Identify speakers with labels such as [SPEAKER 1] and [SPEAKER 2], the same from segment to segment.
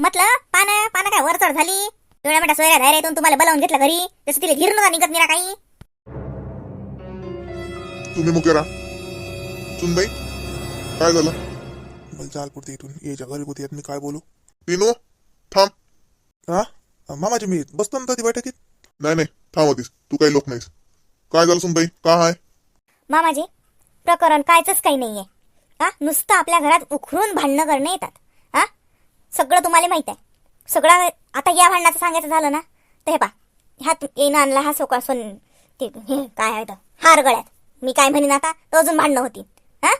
[SPEAKER 1] म्हटलं पानं पानं काय वरचढ झाली? एवढ्या मोठ्या सोयऱ्या धायऱ्यातून तुम्हाला बोलावून घेतलं घरी? जसं तिला घिर नव्हता निघत निरा काही.
[SPEAKER 2] तुम्ही मुकेरा? सुनबाई काय झालं?
[SPEAKER 3] मला चाल पुरते इथून. यायच्या घरी होती मी काय बोलू?
[SPEAKER 2] पिनू थांब.
[SPEAKER 3] हा? मामाजी मी बसतो ना ती बैठकीत?
[SPEAKER 2] नाही नाही थांब होतीस तू काही लोक नाहीस. काय झालं सुनबाई? का आहे
[SPEAKER 1] मामाजी प्रकरण कायच काही नाहीये. हा नुसतं आपल्या घरात उखरून भांडणं करणं येतात. सगळं तुम्हाला माहीत आहे. सगळं आता या भांडणाचं सांगायचं झालं ना तर हे पा ह्यात येणं आणला हा सोका सोन ते हे काय आहे हार गळ्यात. मी काय म्हणेन आता? तो अजून भांडणं होती हा?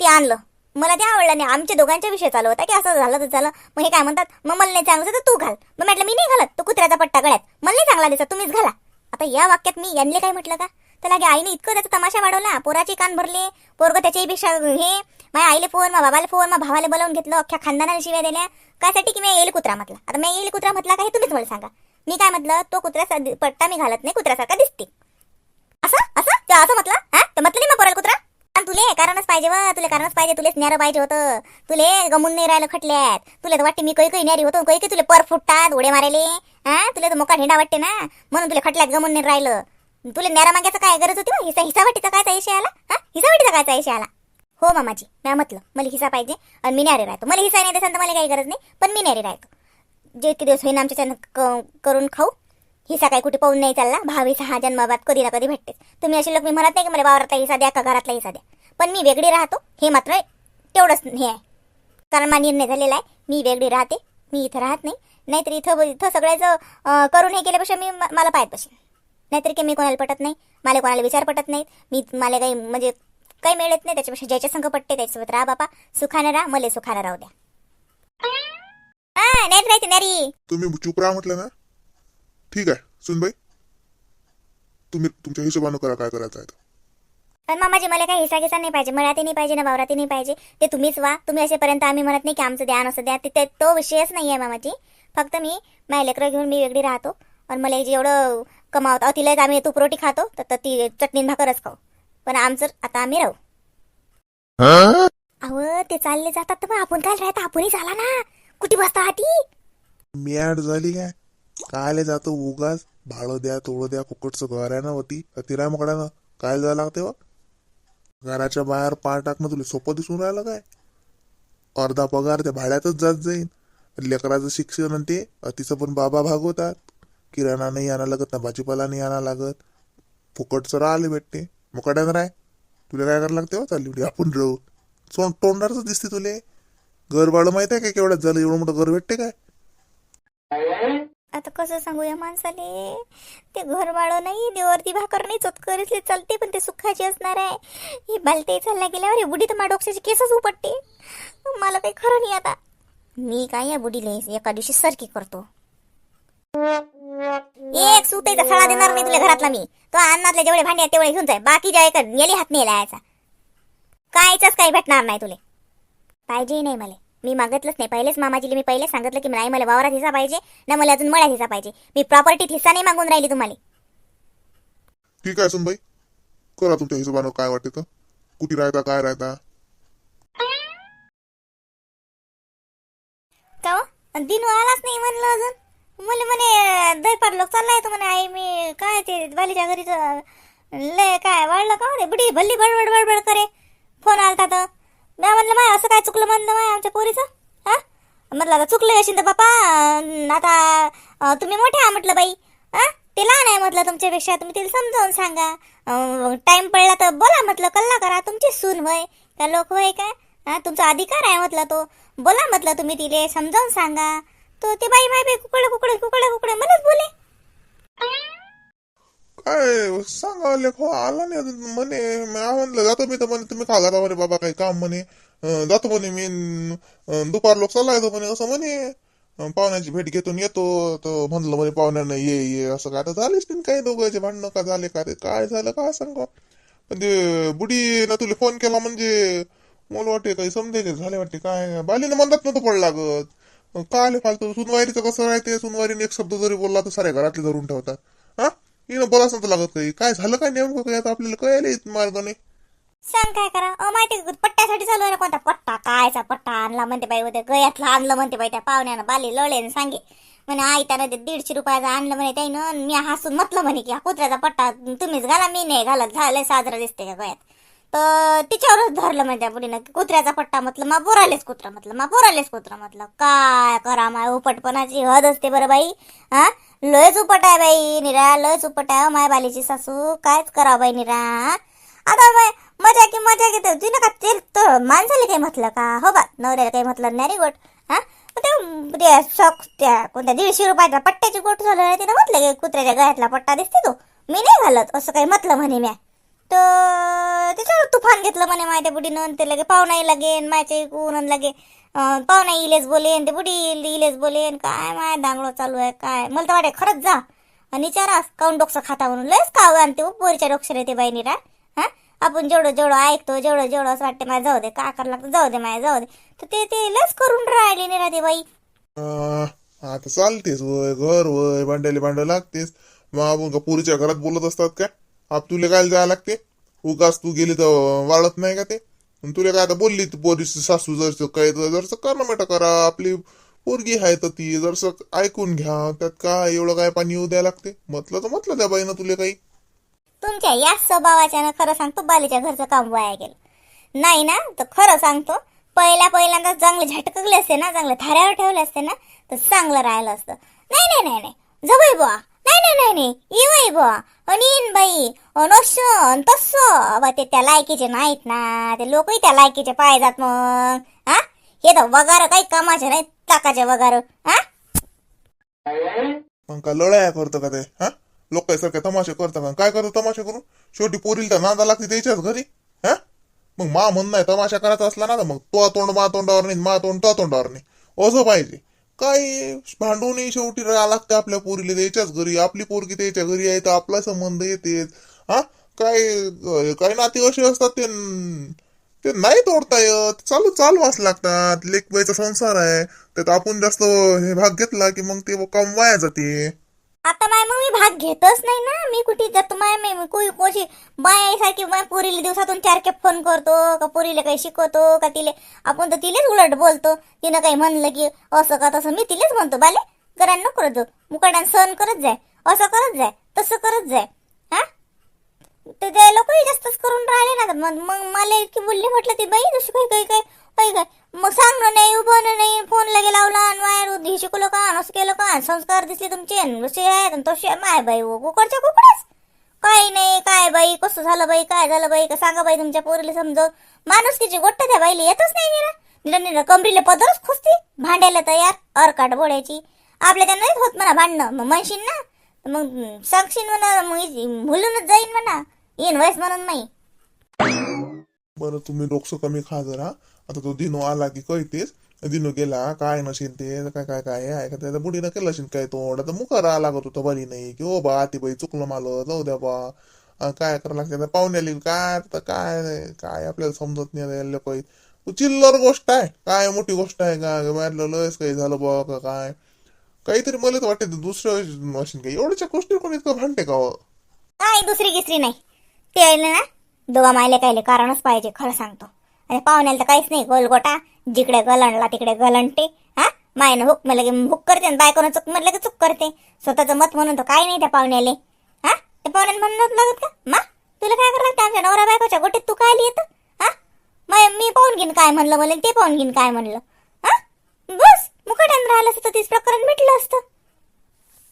[SPEAKER 1] ते आणलं. मला ते आवडलं नाही. आमच्या दोघांच्या विषय चालू होता की असं झालं तर झालं. मग हे काय म्हणतात? मग मला नाही चांगलं तर तू घाल. मग म्हटलं मी नाही घालत. तो कुत्र्याचा पट्टा गळ्यात. मला नाही चांगला दिसत. तुम्हीच घाला. आता या वाक्यात मी यांनी काय म्हटलं का? तर लागे आईने इतकं त्याचा तमाशा वाढवला. पोराचे कान भरले. पोरग त्याच्यापेक्षा हे माझ्या आईले फोन मग बाबाला फोन मग भावाला बोलावून घेतलं अख्ख्या खानदानाला शिव्या दिल्या. कायसाठी की मी येईल कुत्रा म्हटला? आता मी येईल कुत्रा म्हटला का हे तुम्हीच मला सांगा. मी काय म्हटलं तो कुत्रा पट्टा मी घालत नाही कुत्र्यासारखा दिसते. असं? असं? असं म्हटलं? हा? ते म्हटलं नाही मग पोराला कुत्रा? आणि तुले कारणच पाहिजे व तुले कारणच पाहिजे तुलेच न्यारं पाहिजे होतं. तुले गमून नाही राहिलं खटल्यात. तुला तर वाटते मी काही काही न्यारी होतो काही काही तुले पर फुटतात उडे मारायले हा? तुला तर मोका ढेंडा वाटते ना. म्हणून तुला खटल्यात गमून नाही राहिलं. तुला न्यारा मागायचं काय गरज होती व? हिसा हिसावाटीचा काय पैसे आला? हा? हिसावाटीचा काय पैसे आला? हो मामाजी मी म्हटलं मला हिसा पाहिजे आणि मी न्यारी राहतो. मला हिसा नाही देसान तर मला काही गरज नाही पण मी न्यारी राहतो. जे इतके दिवस होईन आमच्या क- करून खाऊ हिसा काही कुठे पाहून नाही चालला भावी सहा जन्माबाद कधी ना कधी भेटते तुम्ही असे लोक मी म्हणत नाही की मला वावरातला हिसा द्या का घरातला हिसा द्या. पण मी वेगळी राहतो हे मात्र तेवढंच हे आहे. कारण माझा निर्णय झालेला आहे मी वेगळी राहते मी इथं राहत नाही. नाहीतर इथं इथं सगळ्याचं करून हे केल्यापेक्षा मी मला पाहत बसेन. नाहीतर की मी कोणाला पटत नाही मला कोणाला विचार पटत नाहीत. मी मला काही म्हणजे काही मिळत नाही त्याच्यापेक्षा ज्याच्या संघ पटते त्याच्यासोबत राहा बापा. सुखानं राहा मला सुखानं राहू द्या. हा
[SPEAKER 2] तुम्ही चुप राहा म्हटलं ना? ठीक आहे सुनबाई. तुम्ही तुमच्या हिशोबानं करा काय करायचं आहे ते.
[SPEAKER 1] पण मामाजी मला काही हिसा घिसा नाही पाहिजे. मळ्यातही नाही पाहिजे ना वावरातही नाही पाहिजे. ते तुम्हीच वा. तुम्ही असेपर्यंत आम्ही म्हणत नाही की आमचं द्या असं द्या. ते ते- विषयच नाही आहे मामाजी. फक्त मी माझ्या लेकरं घेऊन मी वेगळी राहतो. आणि मला जेवढं कमावतो तिलाच आम्ही तूप रोटी खातो तर तर ती चटणी भाकरच खाऊ. पण आमचं आता आम्ही राहू. अहो ते चालले जातात तर मग आपण काय राहता? आपणही झाला ना. कुठे बसता हाती
[SPEAKER 3] मॅड झाली काय? कायले जातो उगाच? भाडं द्या तोडं द्या फुकटचं घर आहे ना होती तिरा मकड्यानं काय जायला लागते व घराच्या बाहेर पाय टाकणं तुला सोपं दिसून राहिलं काय? अर्धा पगार त्या भाड्यातच जात जाईन. लेकराचं शिक्षण आणि ते तिचं पण बाबा भागवतात. किराणा नाही आणा लागत ना भाजीपाला नाही आणा लागत. फुकटचं राहिले भेटते. मुकाड्यानं आहे तुला काय करायला लागते हो? चालली आपण राहू. सोन तोंडारच दिसते तुले. घर भाडं माहीत आहे का केवढ्यात? झालं एवढं मोठं घर भेटते काय?
[SPEAKER 1] आता कसं सांगू या माणसाले? ते घर वाळो नाही देवरती भाकर नाही चोतकरीसले चालते पण ते सुखाची असणार आहे. ही बालते चालला गेल्यावर हे बुढी तर डोक्याचे केसच उपटते. मला काही खरं नाही आता. मी काय या बुडीले एका दिवशी सरकी करतो. एक सुताईचा सळा देणार नाही तुला घरातला मी. तो अन्नातले जेवढे भांडे आहेत तेवढे घेऊन जाय. बाकी जे का येली हात नाही लायचा कायच काही भेटणार नाही तुले. पाहिजे नाही मला. मी मागितलंच नाही. पहिलेच मामाजीला मी पहिले सांगितलं की नाही मला वावरात हिस्सा पाहिजे ना मला अजून मळ्यात हिस्सा पाहिजे. मी प्रॉपर्टीत हिस्सा नाही मागून राहिली तुम्हाला.
[SPEAKER 2] ठीक आहे सुनबाई. करा तुमच्या हिशोबानं काय वाटते तर कुठे राहता काय राहता?
[SPEAKER 1] का हो? दिनू आलाच नाही म्हणलं अजून. मला म्हणे दैपार लोक चाललाय तर म्हणे आई मी काय ते बालीच्या घरी लय काय वाढलं का रे? बुडी भल्ली बडबड बडबड करे. फोन आलता तर. मी म्हणलं माय असं काय चुकलं म्हणलं माय आमच्या पोरीचं? हा? म्हटलं आता चुकलं असेल तर बापा आता तुम्ही मोठे हा म्हटलं बाई. हा? ते लहान आहे म्हटलं तुमच्यापेक्षा तुम्ही तिला समजावून सांगा. टाइम पडला तर बोला म्हटलं कल्ला करा तुमची सून होय का लोक होय काय हा? तुमचा अधिकार आहे म्हटलं तो. बोला म्हटलं तुम्ही तिले समजावून सांगा. तो ते बाई बाई बाई कुकडे कुकडे कुकडे कुकडे म्हणत बोले.
[SPEAKER 2] काय सांगा लेखो हो, आला नाही अजून म्हणे मी म्हणलं जातो मी तर म्हणे तुम्ही खाला जाता म्हणे बाबा काही काम म्हणे. अं, जातो म्हणे मी अं, दुपार लोक चालला येतो म्हणे असं म्हणे. अं, पाहुण्याची भेट घेतो येतो तर म्हणलं म्हणे पाहुण्यानं ये ये असं काय. तर झालेच नाही काही दोघांचे भांडणं का झाले का रे काय झालं काय सांगा. पण ते बुडी ना तुला फोन केला म्हणजे मला वाटते काही समजे झाले वाटते काय? बालीने म्हणतात नव्हतं पडला लागत. काय आले फालतू? सुनवारीचं कसं राहते? सुनवारीने एक शब्द जरी बोलला तर साऱ्या घरातले धरून ठेवतात. हा? हिनं बोलाच नव्हतं लागत काही काय झालं काय नेमकं काय आता आपल्याला कळायला मार्गाने.
[SPEAKER 1] सांग काय करा? अ माहिती पट्ट्यासाठी चालू आहे ना कोणता पट्टा? कायचा पट्टा? आणला म्हणते बाई उद्या. गयातला आणलं म्हणते बाई त्या पाहुण्यानं. बाली लळेन सांगे. म्हणे आई त्यानं ते दीडशे रुपयाचा आणलं म्हणे त्यानं मी हसून म्हटलं म्हणे की हा कुत्र्याचा पट्टा तुम्हीच घाला मी नाही घालत. झालं साजरा दिसते का गयात तर तिच्यावरच धरलं म्हणजे त्या बुडीनं की कुत्र्याचा पट्टा म्हटलं मा बोरालेच कुत्रा म्हटलं मा बोरालेच कुत्रा म्हटलं काय करा माय उपटपणाची हद असते बरं बाई हा? लयच उपट आहे बाई निरा लयच उपट आहे हो माय बालीची सासू. कायच करा बाई निरा आता बाय मजा की मजा घेते. ना का ते तर माणसाला काही म्हटलं का? हो बा नवऱ्याला काही म्हटलं नाही रे गोट हा? ते शॉक त्या कोणत्या दीडशे रुपयाच्या पट्ट्याची गोट झालं तिनं म्हटलं की कुत्र्याच्या गळ्यातला पट्टा दिसते तो. मी नाही घालत असं काही म्हटलं म्हणे म्या. तर त्याच्यावर तुफान घेतलं म्हणे माझ्या बुडीनं. ते लगे पाहुणा लागेन माझ्या इकून आणि लगे पाहुणा इलेच बोलेन ते बुडी इलेच बोलेन काय माय दांगडो चालू आहे काय? मला तर वाटे खरंच जा. आणि विचारा काऊन डोकसं खाता म्हणून. लयच काव आणते हो, पोरीच्या डोक्षर येते बाई निरा. हा? आपण जेवढं जेवढं ऐकतो जेवढं जेवढं असं वाटते माझ्या जाऊ दे का करायला लागतं जाऊ दे माझ्या जाऊ दे. तर ते ते लस करून राहिली निरा ते बाई.
[SPEAKER 2] आता चालतेस वय घर वय भांड्याला भांड लागतेस. मग आपण का पुरीच्या घरात बोलत असतात का आप तुला काय जायला लागते? उगाच तू गेली तर वाढत नाही का ते? तुला काय आता बोलली पोरीस पोरीची सासू जरसं काय तर जरसं करणं मेटा करा आपली पोरगी आहे तर ती जरसं ऐकून घ्या त्यात काय एवढं काय पाणी येऊ द्यायला लागते? म्हटलं तर म्हटलं त्या बाईनं तुला काही.
[SPEAKER 1] तुमच्या या स्वभावाच्यानं खरं सांगतो बालीच्या घरचं काम वाया गेलं. नाही ना तर खरं सांगतो पहिल्या पहिल्यांदा चांगले झटकले असते ना चांगले थाऱ्यावर ठेवले असते ना तर चांगलं राहिलं असतं. नाही नाही नाही नाही. जवळ बुवा. नाही नाही नाही नाही. येवई बुवा. अनिन बाई अनोशन तसं. अबा ते त्या लायकीचे नाहीत ना. ते लोकही त्या लायकीचे पाहिजात मग. हा हे तर वगार काही कामाचे नाहीत टाकाचे वगार. हा
[SPEAKER 2] मग का लढाया करतो का ते? हा? लोक सारखे तमाशे करतं का? काय करतो तमाशे करून? शेवटी पोरील तर नांदा लागते त्याच्याच घरी. हा? मग मा म्हणणं आहे तमाशा करायचा असला ना तर मग तो तोंड मा तोंडावर नाही मा तोंड तो तोंडावर नाही. असं पाहिजे. काही भांडूनही शेवटी राहा लागते आपल्या पोरीला त्याच्याच घरी. आपली पोरगी त्याच्या घरी आहे तर आपला संबंध येते हा? काय काय काही नाते असे असतात ते ते नाही तोडता येत. चालू चालवाच लागतात. लेखबाईचा संसार आहे. त्यात आपण जास्त हे भाग घेतला की मग ते काम वाया जाते
[SPEAKER 1] आता माय मग मी भाग घेतच नाही ना. मी कुठे जातो माय मी कोई कोशी बाय सारखी माय पोरीला दिवसातून चार खेप फोन करतो का पोरीला काही शिकवतो का तिले आपण तर तिलेच उलट बोलतो. तिनं काही म्हणलं की असं का तसं मी तिलेच म्हणतो बाले. करा नको करत मुकाडान सहन करत जाय. असं करत जाय. तसं करत जाय. हा? तर ते लोकही जास्तच करून राहिले ना. मग मग मला इतकी बोलली म्हटलं ती बाई तशी काही काही काही काही काय मग सांगणं नाही उभं नाही फोन लगे लावला आणि वायर हे शिकवलं का आणि असं केलं का संस्कार दिसले तुमचे आणि आहेत आणि तसे माय बाई हो कुकडच्या कुकडच. काही नाही काय बाई कसं झालं बाई काय झालं बाई का सांगा बाई तुमच्या पोरीला समजव माणुसकीची गोट्ट त्या बाईला येतच नाही निरा. निरा निरा कमरीला पदरच खुसती भांडायला तयार अरकाट बोळ्याची. आपल्या त्यांना नाहीच होत म्हणा भांडणं मग म्हणशील ना. मग सांगशील म्हणा मग भुलूनच जाईन म्हणा. येईन वयस म्हणून नाही.
[SPEAKER 2] बरं तुम्ही डोकसं कमी खा जरा. आता तो दिनो आला की कळतेस दिनो गेला काय नशीन ते काय काय काय आहे का त्याच्या बुडीनं केलं असेल काय तो तर मुखारा लागत होतं बरी नाही की ओ बा ती बाई चुकलं मालो. जाऊ द्या बा. काय करावं लागते? पाहुणे आली काय? आता काय काय आपल्याला समजत नाही लोक चिल्लर गोष्ट आहे. काय मोठी गोष्ट आहे का? मारलं लयच काही झालं बा का काय? काहीतरी मला तर वाटते दुसरं असेल काय एवढ्याच्या गोष्टी कोणी इतकं भांडते का हो?
[SPEAKER 1] काय दुसरी गिसरी नाही. ते ना दोघा मायले कायले कारणच पाहिजे खरं सांगतो. आणि पाहुण्याला तर काहीच नाही गोलगोटा जिकडे गलणला तिकडे गलंडते हा? मायनं हुक म्हणलं की हुक करते आणि बायकोनं चूक म्हणलं की चूक करते. स्वतःचं मत म्हणून तर काय नाही त्या पाहुण्याले. हा? त्या पाहुण्याला म्हणत लागत का? मा तुला काय करा लागतं? आमच्या नवरा बायकोच्या गोटीत तू काय लिहित? हा? माय मी पाहून घेईन काय म्हणलं मला ते पाहून घेईन काय म्हणलं. हा? बस मुकट्यानं राहिलं असतं तर तीच प्रकरण मिटलं असतं.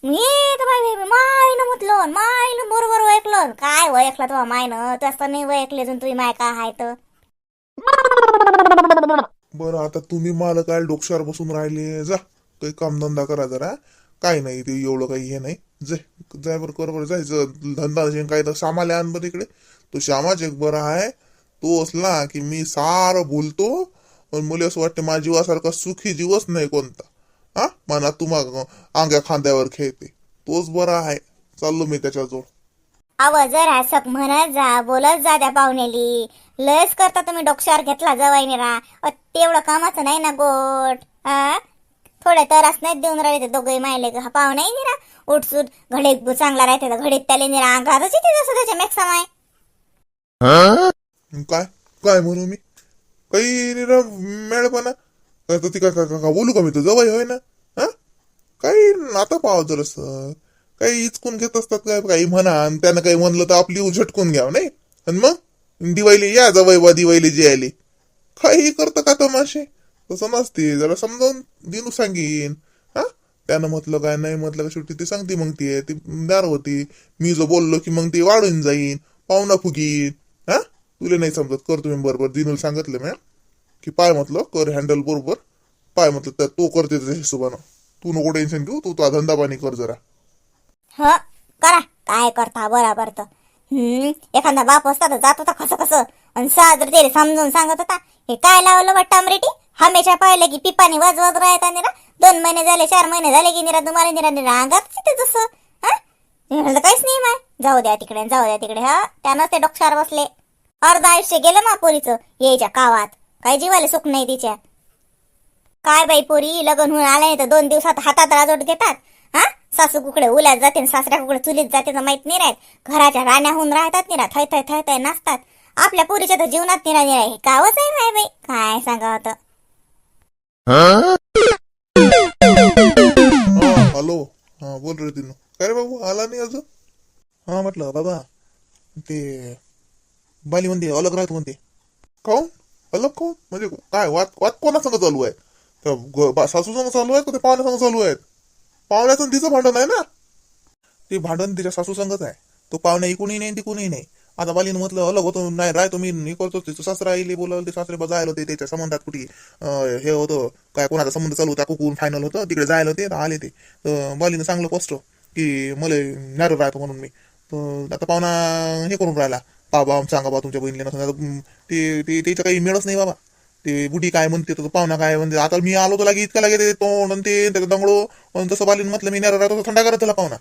[SPEAKER 1] मी तर बाई बाई मायनं म्हटलं मायनं बरोबर ऐकलं काय ऐकलं तुम्हा मायनं? तू असं नाही ऐकले अजून तुम्ही माय काय हाय तर.
[SPEAKER 2] बरं आता तुम्ही मला काय डोक्यावर बसून राहिले. जा काही कामधंदा करा जरा. काय नाही ते एवढं काही हे नाही. जे जाय बरं कर बरं जायचं. धंदा जे काय तर श्यामाला आण बरं इकडे. तो श्यामाच एक बरा आहे. तो असला की मी सारं बोलतो. पण मुले असं वाटतं माझ्या जीवासारखा सुखी जीवच नाही कोणता. हा? मना तुम्हा आंग्या खांद्यावर खेळते. तोच बरा आहे. चाललो मी त्याच्याजवळ.
[SPEAKER 1] अव जरा सक म्हणत जा बोलत जा त्या पाहुण्याली. लयच करता तुम्ही डोक्यावर घेतला जवाई रा तेवढं कामाचं नाही ना गोट हा थोड्या तरास नाही देऊन राहिले ते दोघे मायले. हा पाहू नाही निरा उठसूट घडीत चांगला राहते तर घडीत त्याला निरा अंगातच येते जसं त्याच्या मेक्सा माय
[SPEAKER 2] काय? काय म्हणू मी? काही निरा मेळपणा. तर ती काय का बोलू का मी तुझं? वय होय ना? हा? काही आता पाव जरस काही इचकून घेत असतात काय? काही म्हणा. आणि त्यानं काही म्हणलं तर आपली झटकून घ्याव नाही? आणि मग? दिवाळी या जवळ बा दिवाळी जे आली. काही करतं का तमाशे तसं नसते. जरा समजावून दिनू सांगीन. हा? त्यानं म्हटलं काय नाही म्हटलं का शेवटी ती सांगते मग ती. ती दार होती. मी जो बोललो की मग ती वाढून जाईन. पाहुणा फुगीन. हा? तुला नाही समजत. करतो मी बरोबर. दिनूला सांगितलं मॅम की पाय म्हटलं कर हँडल बरोबर. पाय म्हटलं तर तो करते त्याच्या हिशोबानं. तू नको टेन्शन घेऊ तू तुझा धंदा पाणी कर जरा.
[SPEAKER 1] ह करा. काय करता बराबर तर. हम्म एखादा बाप असता तर जात होता कसं कसं आणि साजर त्याला समजून सांगत होता हे काय लावलं वाटतं अमरेटी हमेशा पाहिलं की पिपाणी वाजवत राहता निरा. दोन महिने झाले चार महिने झाले की निरा तुम्हाला निरा निरा अंगात तिथे जसं. हा? काहीच नाही माय. जाऊ द्या तिकडे जाऊ द्या तिकडे. हा त्यानंच ते डोक्षार बसले. अर्ध आयुष्य गेलं मा पोरीचं यायच्या कावात काय जीवाला सुख नाही तिच्या. काय बाई पोरी लग्न होऊन आले नाही तर दोन दिवसात हातात राजोट घेतात. हा? सासू कुकडे उल्यात जाते सासऱ्या कुकडे चुलीत जाते तर माहीत नाही राहत. घराच्या राण्याहून राहतात निरा थय थय थय थय नाचतात. आपल्या पोरीच्या तर जीवनात निरा निरा हे कावच आहे माय बाई. काय सांगा होतं
[SPEAKER 2] हा? हॅलो. हा बोल रे दिनू काय रे बाबू आला नाही अजून?
[SPEAKER 3] हा म्हटलं बाबा ते बाली म्हणते अलग राहतो म्हणते.
[SPEAKER 2] काऊन? अलग कोण म्हणजे काय वाद वाद कोणासंग चालू आहे तर बा- सासू संग चालू आहे का ते पाहुण्यासंग चालू आहेत पाहुण्याचं तिचं भांडण आहे ना
[SPEAKER 3] ते भांडण तिच्या सासू संगत आहे तो पाहुण्या इकूनही नाही तिकूनही नाही आता बालीनं म्हटलं अलग होतो नाही राय मी हे करतो तिचं सासरा आईले बोलावलं ते सासरे बा जायला होते त्याच्या संबंधात कुठे हे होतं काय कोणाचा संबंध चालू होता कुकून फायनल होतं तिकडे जायला होते आले ते तर बालीनं सांगलं पोस्ट की मला नॅरो राहतो म्हणून मी आता पाहुणा हे करून राहिला बाबा सांगा बा तुमच्या बहिणीला. आता, ते ते त्याचं काही मिळच नाही बाबा. ते बुडी काय म्हणते तर पाहुणा काय म्हणते. आता मी आलो तर लागे इतका लागे ते तोंड आणि ते दंगडो तसं बालीनं म्हटलं मी नॅरो राहतो थंडा करत त्याला पाहुणा.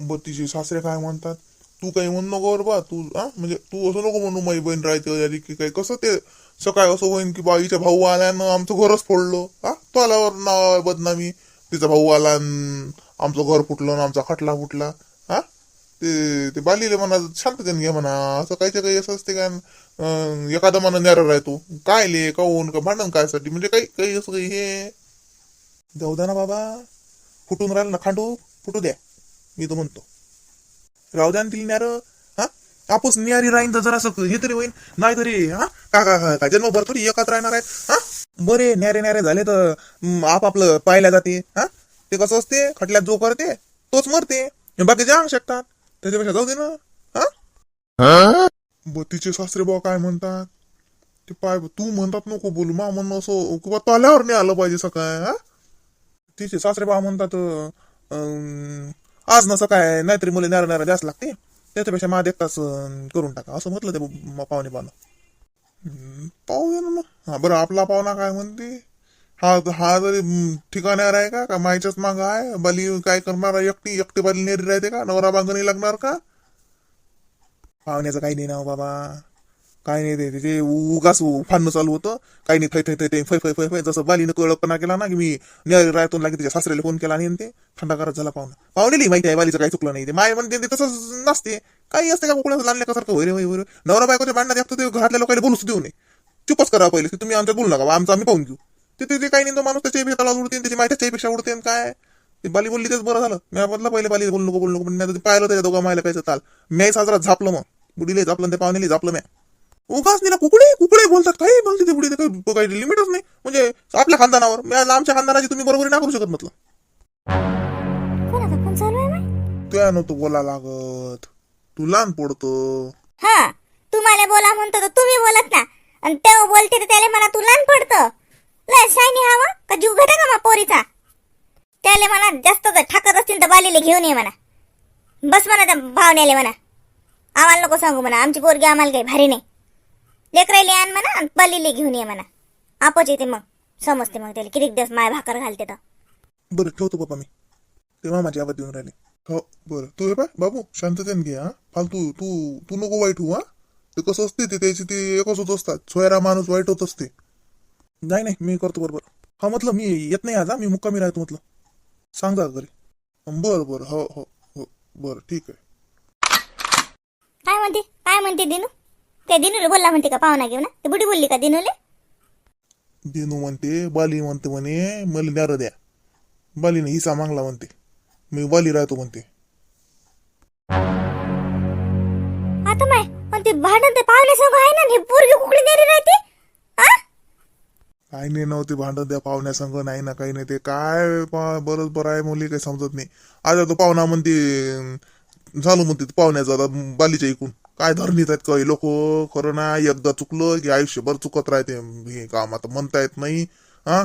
[SPEAKER 2] बरं तिचे सासरे काय म्हणतात तू काही म्हणू नको बरं बा तू हा? म्हणजे तू असं नको म्हणू माझी बहीण राहते यादी की काय कसं ते सकाळी असं होईन की बाईचा भाऊ आल्यानं आमचं घरच फोडलो. हा? तो आल्यावर नाव बदनामी. तिचा भाऊ आला आमचं घर फुटलं आमचा खटला फुटला. ते ते बालीले म्हणा शांततेने घे म्हणा असं काहीच्या काही असं असते काय अं, एखादा म्हणा न्यारा राहतो. काय ले काऊन का भांडण कायसाठी? म्हणजे काही काही असं काही हे.
[SPEAKER 3] जाऊ द्या ना बाबा. फुटून राहिलं ना खांडू फुटू द्या. मी तो म्हणतो. राहू द्या ना तिला न्यार हा? कापूस न्यारी राहीन तर जरासं हे तरी होईन. नाही तरी हा? का का का- का? जन्मभर थोडी एकाच राहणार आहेत हा? बरे न्यारे न्यारे झाले तर हं, आपापलं पाहिल्या जाते. हा? ते कसं असते? खटल्यात जो करते तोच मरते. बाकी जाऊ शकतात. त्याच्यापेक्षा जाऊ दे ना. हा?
[SPEAKER 2] ब तिचे सासरे भाऊ काय म्हणतात? ते पाय तू म्हणतात नको बोलू. मा म्हणणं असं किंवा तो आल्यावर नाही आलं पाहिजे सकाळ हा?
[SPEAKER 3] तिचे सासरे बा म्हणतात आज नसं काय नाहीतरी मुले न्यारा न्यारा जास्त लागते त्याच्यापेक्षा मा देखताच करून टाका. असं म्हटलं ते पाहुणे पाहुणं
[SPEAKER 2] पाहू दे ना मग. हा बरं आपला पाहुणा काय म्हणते? हा हा जरी ठिकाण्यावर आहे का? का माईच्याच मागं आहे? बली काय करणार आहे? एकटी एकटी बाली नेरी राहते का? नवरा बांधणी लागणार का?
[SPEAKER 3] पाहुण्याचं काही नाही ना हो बाबा. काही नाही ते- ते उगाच फाडणं चालू होतं. काही नाही थै थै थै फै फै फै फै जसं बालीनं कळपणा केला ना की मी नेरी रायतून लागे त्याच्या सासऱ्याला फोन केला आणि ते. थंडा करत झाला पाहुणा. पाहुणेली माहिती आहे बालीचं काही चुकलं नाही. ते माय म्हणते ते तसंच नसते. काही असते का कुकड्याचं लांडल्यासारखं होईल रे होय नवरा बायकोच्या भांडणात ते घरातल्या लोकांना बोलूच देऊ नये. चुपच करा पहिले तुम्ही आमच्यात बोलू नका. बा, आमचं आम्ही पाहून घेऊ. ते ते ते काही नाही तो माणूस त्याच्या भेटाला उडते त्याची माहिती त्याच्यापेक्षा उडते काय? ते बाली बोलली तेच बरं झालं. मी बदला पहिले बाली बोलू नको बोलू नको पण नाही पाहिलं त्याच्या दोघा मायला कायचं ताल मी साजरा झापलं मग. बुडीले झापलं ते पाहुणेली झापलं म्या. उगाच निला कुकडे कुकडे बोलतात. काही बोलते ते बुडी काही काही लिमिटच नाही. म्हणजे आपल्या खानदानावर. मी आज आमच्या खानदानाची तुम्ही बरोबरी ना करू शकत म्हटलं.
[SPEAKER 1] चालू
[SPEAKER 2] त्या नव्हतं बोला लागत. तू लहान पडतो.
[SPEAKER 1] हा तुम्हाला बोला म्हणतो तुम्ही बोलत ना. आणि तेव्हा बोलते तर त्याला म्हणा तू लहान पडतं. लय शायनी हवा? का जीव घेता का मा पोरीचा? त्याला म्हणा जास्त जर ठाकत असतील तर बालीले घेऊन ये म्हणा. बस म्हणा त्या भावण्याले म्हणा. आम्हाला नको सांगू म्हणा आमची पोरगी आम्हाला काही भारी नाही. लेकरायले आण म्हणा बालीले घेऊन ये म्हणा. आपच येते मग समजते मग त्याला किती दिवस माय भाकर घालते तर.
[SPEAKER 3] बरं ठेवतो पप्पा मी. तेव्हा माझी आवाज देऊन राहिले.
[SPEAKER 2] हो बरं. तू हे पाय बाबू शांततेने घे हा. फालतू तू तू नको वाईट हो हा. ते कसं असते ते त्याची ते एकच होत असतात. सोयरा माणूस वाईट होत असते.
[SPEAKER 3] नाही नाही मी करतो बरोबर. हा म्हटलं मी येत नाही आज हा, मी मुक्कामी राहतो म्हटलं सांग घरी.
[SPEAKER 2] बरं बरं हो हो हो बरं ठीक आहे.
[SPEAKER 1] काय म्हणते? काय म्हणते दिनू? ते दिनूले बोलला म्हणते का पाहुणा घेऊन ते बुडी बोलली का दिनूले?
[SPEAKER 2] दिनू म्हणते बाली म्हणते म्हणे मला न्यार द्या. बालीने हिसा मागला म्हणते. मी बाली राहतो म्हणते.
[SPEAKER 1] आता माय पण ते भांडण ते पाहुण्यासंग आहे ना हे पोरगी कुकडी नेली राहते?
[SPEAKER 2] काही नाही नव्हते भांडण त्या पाहुण्यासंग नाही ना काही नाही. ते काय पा- बरंच बरं आहे मुली काही समजत नाही. आता तो पाहुणा म्हणते झालो म्हणते पाहुण्याचा पाहुण्याचं आता बालीच्या इकून. काय धरणीत आहेत काही लोक खरं ना एकदा चुकलं की आयुष्यभर चुकत राहते हे काम. आता म्हणता येत नाही हा?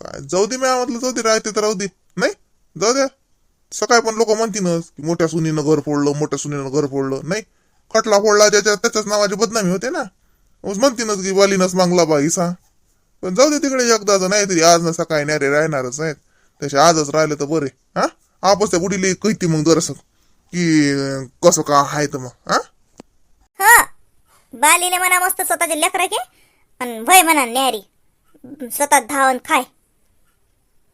[SPEAKER 2] काय जाऊ दे मी म्हटलं जाऊ दे राहते तर राहू दे. नाही जाऊ द्या. सकाळी पण लोक म्हणतीनच की मोठ्या सुनीनं घर फोडलं मोठ्या सुनीनं घर फोडलं. नाही खटला फोडला त्याच्या त्याच्याच नावाची बदनामी होते ना. म्हणतीनच की वालीनच मागला बा हिसा पण जाऊ दे तिकडे एकदाच नाही तरी आज ना सकाळी रे राहणारच नाहीत तसे आजच राहिले तर बरे हा? आपस त्या बुडीले कैती मग दरस की कसं का आहे तर मग हा?
[SPEAKER 1] हा. बालीले म्हणा मस्त स्वतःचे लेकरं घे आणि भय म्हणा न्यारी. स्वतः धावून खाय.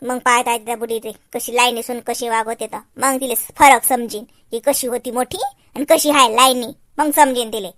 [SPEAKER 1] मग पाहत आहे त्या बुडी ते कशी लाईनी सुन कशी वागवते तर. मग तिले फरक समजीन की कशी होती मोठी आणि कशी हाय लाईनी. मग समजेन तिले.